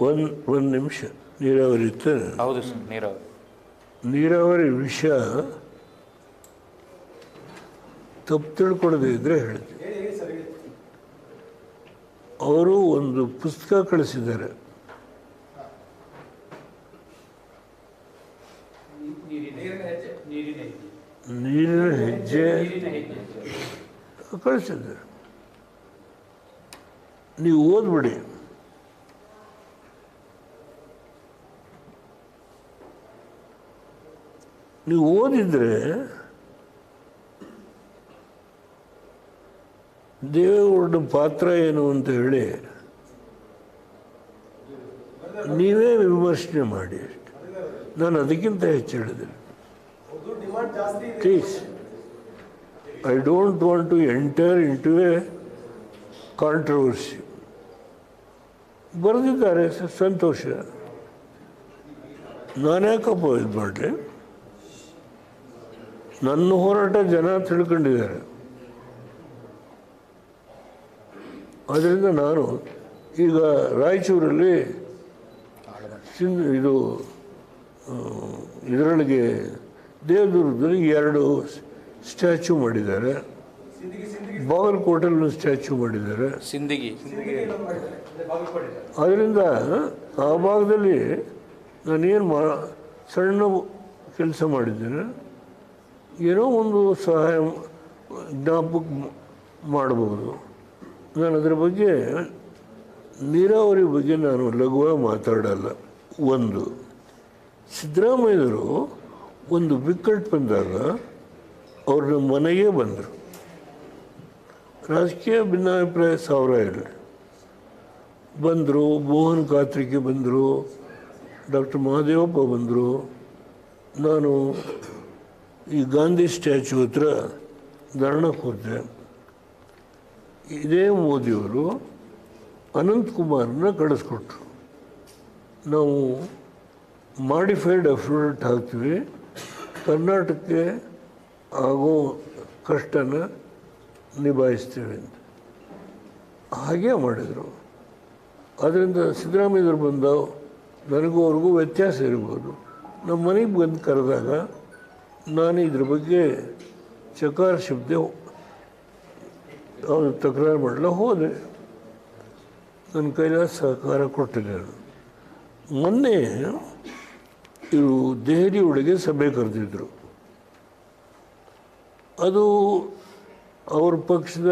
ಒಂದು ಒಂದು ನಿಮಿಷ. ನೀರಾವರಿ ಇತ್ತು? ಹೌದು ಸರ್ ನೀರಾವರಿ. ನೀರಾವರಿ ವಿಷಯ ತಪ್ಪು ತಿಳ್ಕೊಳ್ಳದೆ ಇದ್ರೆ ಹೇಳ್ತೀನಿ. ಅವರು ಒಂದು ಪುಸ್ತಕ ಕಳಿಸಿದ್ದಾರೆ. ನೀರಿನ ಹೆಜ್ಜೆ. ಕಳಿಸಿದ್ದಾರೆ. ನೀವು ಓದ್ಬಿಡಿ. ನೀವು ಓದಿದರೆ ದೇವೇಗೌಡನ ಪಾತ್ರ ಏನು ಅಂತ ಹೇಳಿ ನೀವೇ ವಿಮರ್ಶನೆ ಮಾಡಿ ನಾನು ಅದಕ್ಕಿಂತ ಹೆಚ್ಚು ಹೇಳಿದ್ದೀನಿ. Please I don't want to enter into a controversy ಬರೆದಿದ್ದಾರೆ ಸಂತೋಷ ಸಂತೋಷ. ಕಪ್ಪ ಇದು ಮಾಡಲಿ ನನ್ನ ಹೋರಾಟ ಜನ ತಿಳ್ಕೊಂಡಿದ್ದಾರೆ. ಅದರಿಂದ ನಾನು ಈಗ ರಾಯಚೂರಲ್ಲಿ ಇದು ಇದರೊಳಗೆ ದೇವದುರ್ಗದಲ್ಲಿ ಎರಡು ಸ್ಟ್ಯಾಚ್ಯೂ ಮಾಡಿದ್ದಾರೆ. ಬಾಗಲಕೋಟೆಲ್ಲೂ ಸ್ಟ್ಯಾಚ್ಯೂ ಮಾಡಿದ್ದಾರೆ. ಸಿಂದಗಿ. ಅದರಿಂದ ಆ ಭಾಗದಲ್ಲಿ ನಾನೇನು ಮಾ ಸಣ್ಣ ಕೆಲಸ ಮಾಡಿದ್ದೇನೆ. ಏನೋ ಒಂದು ಸಹಾಯ ಜ್ಞಾಪಕ ಮಾಡಬಹುದು. ನಾನು ಅದರ ಬಗ್ಗೆ ನೀರಾವರಿ ಬಗ್ಗೆ ನಾನು ಲಘುವಾಗಿ ಮಾತಾಡಲ್ಲ. ಒಂದು ಸಿದ್ದರಾಮಯ್ಯವರು ಒಂದು ಬಿಕ್ಕಟ್ಟು ಬಂದಾಗ ಅವ್ರ ಮನೆಗೆ ಬಂದರು. ರಾಜಕೀಯ ಭಿನ್ನಾಭಿಪ್ರಾಯ ಸಾವಿರ ಇರಲಿ ಬಂದರು, ಮೋಹನ್ ಕಾತ್ರಿಕೆ ಬಂದರು, ಡಾಕ್ಟರ್ ಮಹಾದೇವಪ್ಪ ಬಂದರು. ನಾನು ಈ ಗಾಂಧಿ ಸ್ಟ್ಯಾಚ್ಯೂ ಹತ್ರ ಧರಣಕ್ಕೆ ಹೋದೆ ಇದೇ ಮೋದಿಯವರು ಅನಂತಕುಮಾರನ್ನ ಕಳಿಸ್ಕೊಟ್ರು. ನಾವು ಮಾಡಿಫೈಡ್ ಎಫರ್ಟ್ ಹಾಕ್ತೀವಿ, ಕರ್ನಾಟಕಕ್ಕೆ ಆಗೋ ಕಷ್ಟನ ನಿಭಾಯಿಸ್ತೀವಿ ಅಂತ. ಹಾಗೇ ಮಾಡಿದರು. ಅದರಿಂದ ಸಿದ್ದರಾಮಯ್ಯವ್ರು ಬಂದ, ನನಗೂ ಅವ್ರಿಗೂ ವ್ಯತ್ಯಾಸ ಇರ್ಬೋದು. ನಮ್ಮ ಮನೆಗೆ ಬಂದು ಕರೆದಾಗ ನಾನು ಇದ್ರ ಬಗ್ಗೆ ಚಕಾರ ಶಬ್ದ ಅವನು ತಕರಾರು ಮಾಡಲು ಹೋದೆ. ನನ್ನ ಕೈಲಾದ ಸಹಕಾರ ಕೊಟ್ಟಿದ್ದೆ ನಾನು. ಮೊನ್ನೆ ಇವರು ದೆಹಲಿ ಒಳಗೆ ಸಭೆ ಕರೆದಿದ್ದರು ಅದು ಅವ್ರ ಪಕ್ಷದ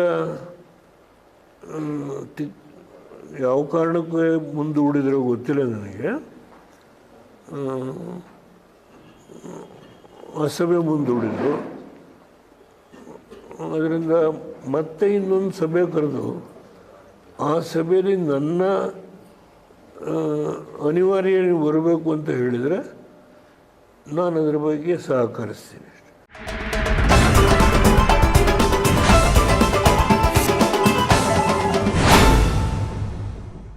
ಯಾವ ಕಾರಣಕ್ಕೆ ಮುಂದೂಡಿದ್ರೋ ಗೊತ್ತಿಲ್ಲ ನನಗೆ. ಸಭೆ ಮುಂದೂಡಿದ್ರು ಅದರಿಂದ ಮತ್ತೆ ಇನ್ನೊಂದು ಸಭೆ ಕರೆದು, ಆ ಸಭೆಯಲ್ಲಿ ನನ್ನ ಅನಿವಾರ್ಯ ಬರಬೇಕು ಅಂತ ಹೇಳಿದರೆ ನಾನು ಅದರ ಬಗ್ಗೆ ಸಹಕರಿಸ್ತೀನಿ.